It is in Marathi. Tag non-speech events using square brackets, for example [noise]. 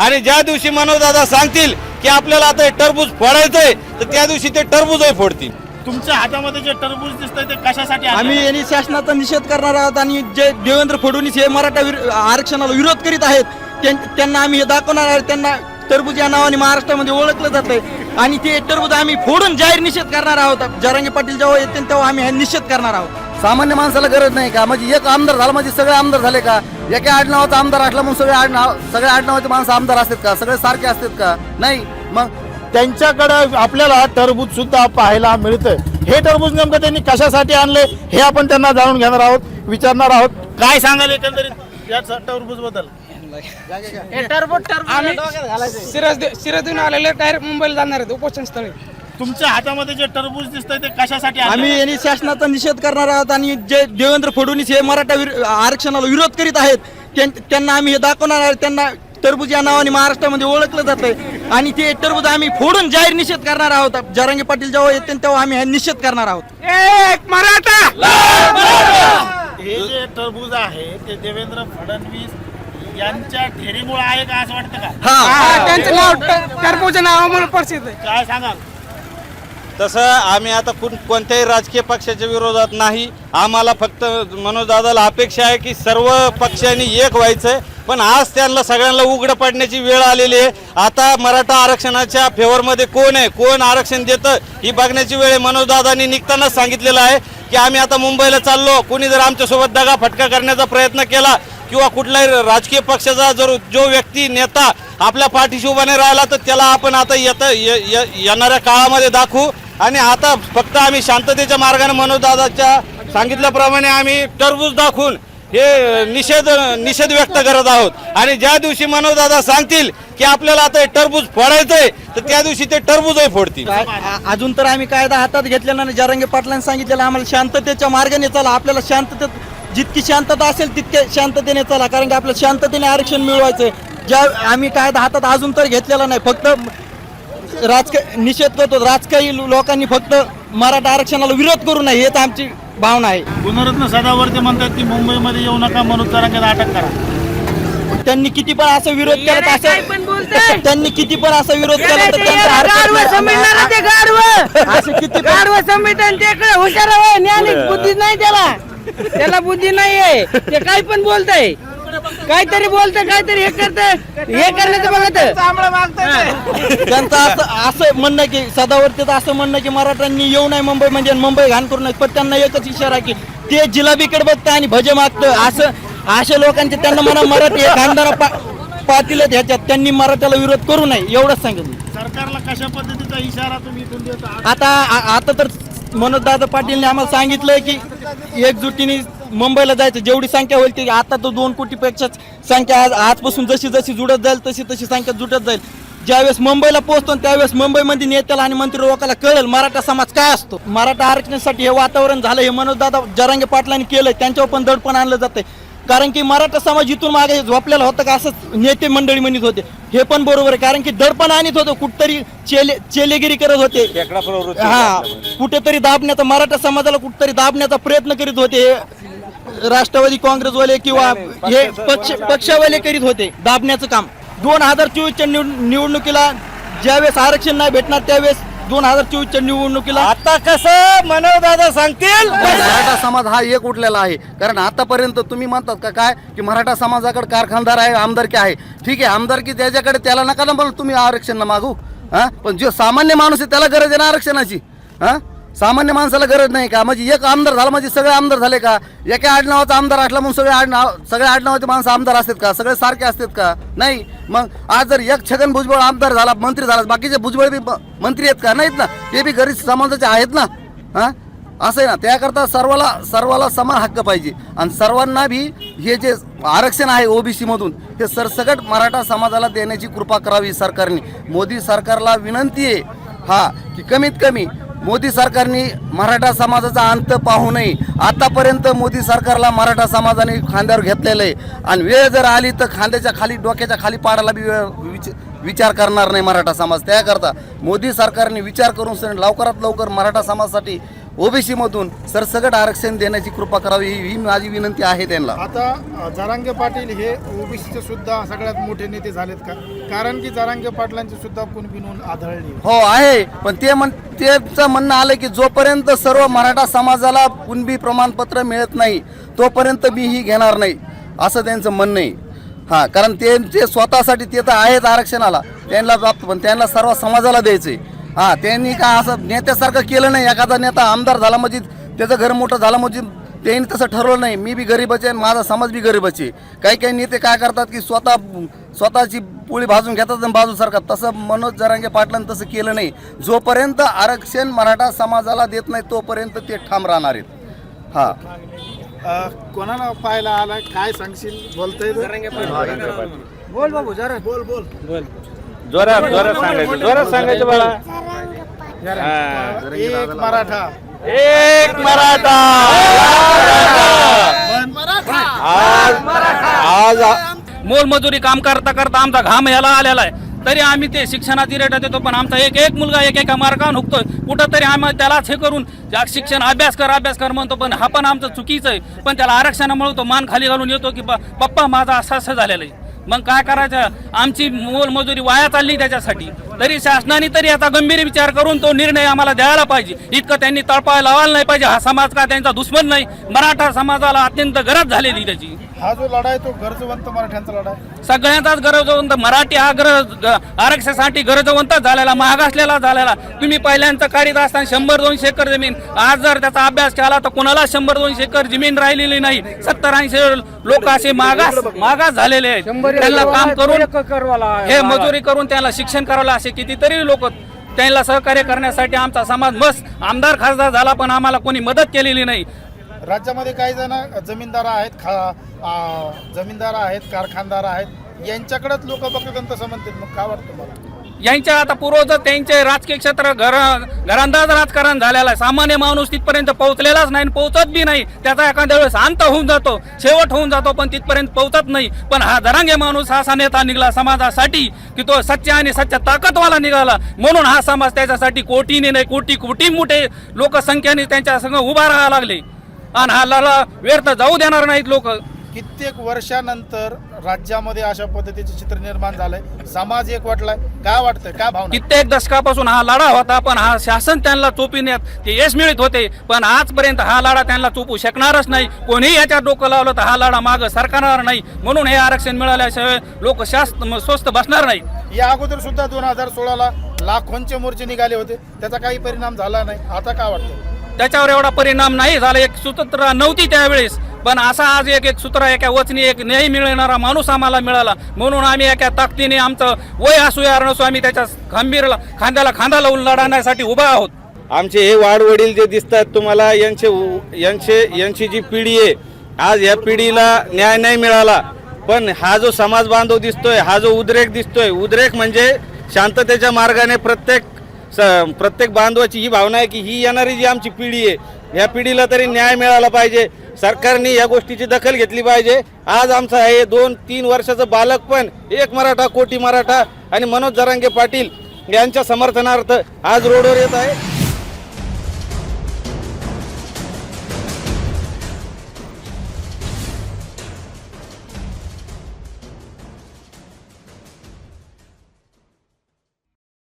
आणि ज्या दिवशी मनोजदादा सांगतील की आपल्याला आता हे टरबूज फोडायचंय तर त्या दिवशी ते टरबूजही फोडतील. तुमच्या हातामध्ये जे टरबूज दिसतंय ते कशासाठी? आम्ही यांनी शासनाचा निषेध करणार आहोत आणि जे देवेंद्र फडणवीस हे मराठा विर- आरक्षणाला विरोध करीत आहेत त्यां- त्यांना आम्ही हे दाखवणार आहोत. त्यांना टरबूज या नावाने महाराष्ट्रामध्ये ओळखलं जात आहे आणि ते टरबूज आम्ही फोडून जाहीर निषेध करणार आहोत. जरांगे पाटील जेव्हा येतील तेव्हा आम्ही हा निषेध करणार आहोत. सामान्य माणसाला गरज नाही का? म्हणजे एक आमदार झाला म्हणजे सगळे आमदार झाले का? एका आडनावाचा आमदार असला म्हणून सगळे आडनाव सगळे आडनावाचे माणसं आमदार असतात का? सगळे सारखे असतात का? नाही. मग त्यांच्याकडे आपल्याला टरबूज सुद्धा पाहायला मिळतं हे टरबूज नेमकं त्यांनी कशासाठी आणले हे आपण त्यांना जाणून घेणार आहोत विचारणार आहोत. काय सांगाल एकंदरीत या टरबूजबद्दल? सिरस सिरस आलेले डायरेक्ट मुंबईला जाणार आहेत उपोषण स्थळी तुमच्या हातामध्ये जे टरबूज दिसतंय ते कशासाठी? आम्ही यांनी शासनाचा निषेध करणार आहोत आणि जे देवेंद्र फडणवीस हे मराठा विर- आरक्षणाला विरोध करीत आहेत त्यां- त्यांना आम्ही हे दाखवणार आहोत. त्यांना टरबूज या नावाने महाराष्ट्रामध्ये ओळखलं जात आहे आणि ते टरबूज आम्ही फोडून जाहीर निषेध करणार आहोत. जरांगे पाटील जेव्हा येतील तेव्हा आम्ही हा निषेध करणार आहोत. एक मराठा! हे जे टरबूज आहे ते देवेंद्र फडणवीस यांच्या ठेरीमुळे आहे का असं वाटतं का? हा, त्यांचं नाव ट- टरबूजचं नाव म्हणून प्रसिद्ध आहे. काय सांगाल? तसं आम्ही आता कोण कोणत्याही राजकीय पक्षाच्या विरोधात नाही. आम्हाला फक्त मनोजदादाला अपेक्षा आहे की सर्व पक्षांनी एक व्हायचंय पण आज त्यांना सगळ्यांना उघडं पडण्याची वेळ आलेली आहे. आता मराठा आरक्षणाच्या फेवरमध्ये कोण आहे? कोण आरक्षण देतं? ही बघण्याची वेळ आहे. मनोजदादांनी निघतानाच सांगितलेलं आहे की आम्ही आता मुंबईला चाललो. कोणी जर आमच्यासोबत दगा फटका करण्याचा प्रयत्न केला किंवा कुठल्याही राजकीय पक्षाचा जर जो व्यक्ती नेता आपल्या पाठीशी उभाने राहिला तर त्याला आपण आता येत य- य- येणाऱ्या काळामध्ये दाखवू. आणि आता फक्त आम्ही शांततेच्या मार्गाने मनोजदादाच्या सांगितल्याप्रमाणे आम्ही टरबूज दाखवून हे निषेध निषेध व्यक्त करत आहोत. आणि ज्या दिवशी मनोजदादा सांगतील की आपल्याला आता हे टरबूज फोडायचंय तर त्या दिवशी ते टरबूजही फोडतील. अजून तर आम्ही कायदा हातात घेतलेला नाही. जरंगे पाटलांनी सांगितलेलं आम्हाला शांततेच्या मार्गाने चला. आपल्याला शांततेत जितकी शांतता असेल तितके शांततेने चला. कारण की आपल्याला शांततेने आरक्षण मिळवायचंय. ज्या आम्ही कायदा हातात अजून तर घेतलेला नाही. फक्त राजकीय निषेध करतो. राजकीय लोकांनी फक्त मराठा आरक्षणाला विरोध करू नये हेच आमची भावना आहे. गुणरत्न सदावर्ते म्हणतात की मुंबईमध्ये येऊ नका मनोज जरांगेला अटक करा. त्यांनी किती पण असं विरोध केला तर असं बोलतंय. त्यांनी किती पण असं विरोध केला तर त्यांचं गाढवं हरकत संविधान नाही. ते गाढवं. [laughs] असं किती पण- गाढवं संविधान त्याकडे हुशार आहे ज्ञान बुद्धी नाही त्याला. त्याला बुद्धी नाहीये. ते काही पण बोलतय. काहीतरी बोलतंय काहीतरी हे करत. हे करण्याचं बघत. त्यांचं असं असं म्हणणं की सदावर्तीचं असं म्हणणं की मराठ्यांनी येऊ नये मुंबई म्हणजे मुंबई घाण करू नये पण त्यांना एकच इशारा की ते जिलाबीकडे बघतं आणि भजे मागतं असं अशा लोकांचे त्यांना म्हणा मराठी खानदाना पा आहेत ह्याच्यात त्यांनी मराठ्याला विरोध करू नये एवढंच सांगितलं. सरकारला कशा पद्धतीचा इशारा तुम्ही इथून देत? आहात? आता आ- आता तर मनोजदादा पाटीलने आम्हाला सांगितलंय की एकजुटीने मुंबईला जायचं जेवढी संख्या होईल ती आता तर दोन कोटीपेक्षा संख्या आज आजपासून जशी जशी जुडत जाईल तशी तशी संख्या जुटत जाईल. ज्यावेळेस मुंबईला पोहोचतो त्यावेळेस मुंबईमध्ये नेत्याला आणि मंत्री लोकांना कळेल मराठा समाज काय असतो. मराठा आरक्षणासाठी हे वातावरण झालं हे मनोजदादा जरांगे पाटलांनी केलंय त्यांच्यावर पण दडपण आणलं जातंय. कारण की मराठा समाज इथून मागे झोपलेला होता का असंच नेते मंडळी म्हणत होते. हे पण बरोबर आहे कारण की दडपण आणत होतं कुठतरी चेले चेलेगिरी करत होते. हा कुठेतरी दाबण्याचा मराठा समाजाला कुठेतरी दाबण्याचा प्रयत्न करीत होते. राष्ट्रवादी काँग्रेसवाले किंवा हे पक्ष पक्षावाले करीत होते दाबण्याचं काम. दोन हजार चोवीसच्या निवड- निवडणुकीला ज्यावेळेस आरक्षण नाही भेटणार त्यावेळेस दोन हजार चोवीसच्या निवडणुकीला आता कसं मनोजदादा सांगतील? मराठा समाज हा एक उठलेला आहे. कारण आतापर्यंत तुम्ही म्हणतात का काय? की मराठा समाजाकडे कारखानदार आहे आमदारकी आहे. ठीक आहे आमदारकी त्याच्याकडे त्याला नका ना बोल तुम्ही आरक्षण ना मागू. हा? पण जो सामान्य माणूस आहे त्याला गरज आहे ना आरक्षणाची. हा? सामान्य माणसाला गरज नाही का? म्हणजे एक आमदार झाला म्हणजे सगळे आमदार झाले का? एका आडनावाचा आमदार असला म्हणून सगळे आडनाव सगळे आडनावाचे माणसं आमदार असतात का? सगळे सारखे असतात का? नाही. मग आज जर एक छगन भुजबळ आमदार झाला मंत्री झाला बाकीचे भुजबळ बी मंत्री आहेत का? नाहीत ना? ते बी गरीब समाजाचे आहेत ना? हा? असं आहे ना? त्याकरता सर्वाला सर्वाला समान हक्क पाहिजे. आणि सर्वांना बी हे जे आरक्षण आहे ओबीसीमधून हे सरसकट मराठा समाजाला देण्याची कृपा करावी सरकारने. मोदी सरकारला विनंती आहे हा की कमीत कमी मोदी सरकारने मराठा समाजाचा अंत पाहू नये. आतापर्यंत मोदी सरकारला मराठा समाजाने खांद्यावर घेतलेलं आहे. आणि वेळ जर आली तर खांद्याच्या खाली डोक्याच्या खाली पाडायला बी वेळ विच- विचार करणार नाही मराठा समाज. त्याकरता मोदी सरकारने विचार करून लवकरात लवकर मराठा समाजासाठी ओबीसी मधून सरसकट आरक्षण देण्याची कृपा करावी ही माझी विनंती आहे त्यांना. आता जरांगे पाटील हे ओबीसीचे सुद्धा सगळ्यात मोठे नेते झालेत का? कारण की जरांगे पाटलांची सुद्धा कुणबी नोंद आढळली. हो आहे. पण ते म्हण तेचं म्हणणं आलं की जोपर्यंत सर्व मराठा समाजाला कुणबी प्रमाणपत्र मिळत नाही तोपर्यंत मी ही घेणार नाही असं त्यांचं म्हणणं आहे. हां कारण ते ते स्वतःसाठी ते तर आहेत आरक्षणाला. त्यांना प्राप्त पण त्यांना सर्व समाजाला द्यायचं आहे हां त्यांनी काय असं नेत्यासारखं केलं नाही? एखादा नेता आमदार झाला म्हणजे त्याचं घर मोठं झालं म्हणजे त्यांनी तसं ठरवलं नाही. मी बी गरीबच आहे आणि माझा समाज बी गरीबच आहे. काही काही नेते काय करतात की स्वतः स्वतःची पोळी भाजून घेतात आणि बाजू सरकार तसं मनोज जरांगे पाटलांनी तसं केलं नाही. जोपर्यंत आरक्षण मराठा समाजाला देत नाही तोपर्यंत ते ठाम राहणार आहेत. हां. अ, कोणाला पाहायला आलाय? काय सांगशील? बोलतोय बोल बाबू जरा. बोल. बोल. जोरात जोरात सांगायचं जोरात सांगायचं बाळा. हा. एक मराठा. एक मराठा. आज आज मोलमजुरी काम करता करता आमचा घाम याला आलेला आहे. तरी आम्ही ते शिक्षणाची रेटा देतो पण आमचा एक एक मुलगा एक एका मार्गावर हुकतोय कुठं तरी आम्ही त्यालाच हे करून शिक्षण अभ्यास कर अभ्यास कर म्हणतो पण हा पण आमचं चुकीचं आहे. पण त्याला आरक्षणामुळे तो मान खाली घालून येतो की पप्पा माझा असं असं झालेलं आहे. मग काय करायचं? आमची मोलमजुरी वाया चालली त्याच्यासाठी. तरी शासनाने तरी याचा गंभीर विचार करून तो निर्णय आम्हाला द्यायला पाहिजे. इतकं त्यांनी तळपाय लावायला नाही पाहिजे. हा समाज का त्यांचा दुश्मन नाही? मराठा समाजाला अत्यंत गरज झालेली त्याची. हा जो लढा आहे तो गरजवंत मराठ्यांचा लढा आहे. सगळ्यांचाच गरजवंत. मराठी हा गरज आरक्षणासाठी गरजवंतच झालेला महाग असलेला झालेला. तुम्ही पहिल्यांदा काढीत असताना शंभर दोनशे एकर जमीन. आज जर त्याचा अभ्यास केला तर कोणाला शंभर दोनशे एकर जमीन राहिलेली नाही? सत्तर ऐंशी लोक असे मागास मागास झालेले आहेत. त्यांना काम करून हे मजुरी करून त्यांना शिक्षण करावं असे कितीतरी लोक त्यांना सहकार्य करण्यासाठी आमचा समाज मस्त आमदार खासदार झाला पण आम्हाला कोणी मदत केलेली नाही. राज्यामध्ये काही जण जमीनदार आहेत खा जमीनदार आहेत कारखानदार आहेत यांच्याकडेच लोक बघतात तसं म्हणतात. मग काय वाटतं मला यांच्या आता पूर्वज त्यांचे राजकीय क्षेत्र घर घरांदाज राजकारण झालेलं आहे. सामान्य माणूस तिथपर्यंत पोहोचलेलाच नाही आणि पोहोचत बी नाही. त्याचा एखाद्या वेळेस अंत होऊन जातो शेवट होऊन जातो पण तिथपर्यंत पोहोचत नाही. पण हा जरांगे माणूस हा असा नेता निघाला समाजासाठी की तो सच्चा आणि सच्चा ताकदवाला निघाला. म्हणून हा समाज त्याच्यासाठी कोटीने नाही कोटी कोटी मोठे लोकसंख्येने त्यांच्या संघ उभा राहायला लागले. आणि हा लढा व्यर्थ जाऊ देणार नाहीत लोक. कित्येक वर्षानंतर राज्यामध्ये अशा पद्धतीचे चित्र निर्माण झालंय. समाज एक वाटलाय काय वाटतंय? काय भावना कित्येक दशकापासून हा लढा होता पण हा शासन त्यांना चोपिण्यात ते यश मिळत होते पण आजपर्यंत हा लढा त्यांना चोपू शकणारच नाही. कोणीही याच्यात डोकं लावलं तर हा लढा मागं सरकारणार नाही. म्हणून हे आरक्षण मिळाल्याशिवाय लोक शास्त म- स्वस्त बसणार नाही या अगोदर सुद्धा दोन हजार सोळाला लाखोंचे मोर्चे निघाले होते. त्याचा काही परिणाम झाला नाही. आता काय वाटतं त्याच्यावर एवढा परिणाम नाही झाला. एक सूत्र नव्हती त्यावेळेस. पण असा आज एक एक सूत्र एका वचनी एक न्याय मिळणारा माणूस आम्हाला मिळाला. म्हणून आम्ही एका ताकदीने आमचं वय असू या नसू आम्ही त्याच्या खंबीर खांद्याला खांदा लावून लढण्यासाठी उभा आहोत. आमचे हे वाडवडील जे दिसतात तुम्हाला यांचे उ- यांचे यांची जी पिढी आहे आज या पिढीला न्याय नाही मिळाला. पण हा जो समाज बांधव दिसतोय हा जो उद्रेक दिसतोय उद्रेक म्हणजे शांततेच्या मार्गाने प्रत्येक स- प्रत्येक बांधवाची ही भावना आहे की ही येणारी जी आमची पिढी आहे या पिढीला तरी न्याय मिळाला पाहिजे. सरकारने या गोष्टीची दखल घेतली पाहिजे. आज आमचं हे दोन तीन वर्षाचं बालक पण एक मराठा कोटी मराठा आणि मनोज जरांगे पाटील यांच्या समर्थनार्थ आज रोडवर येत आहे.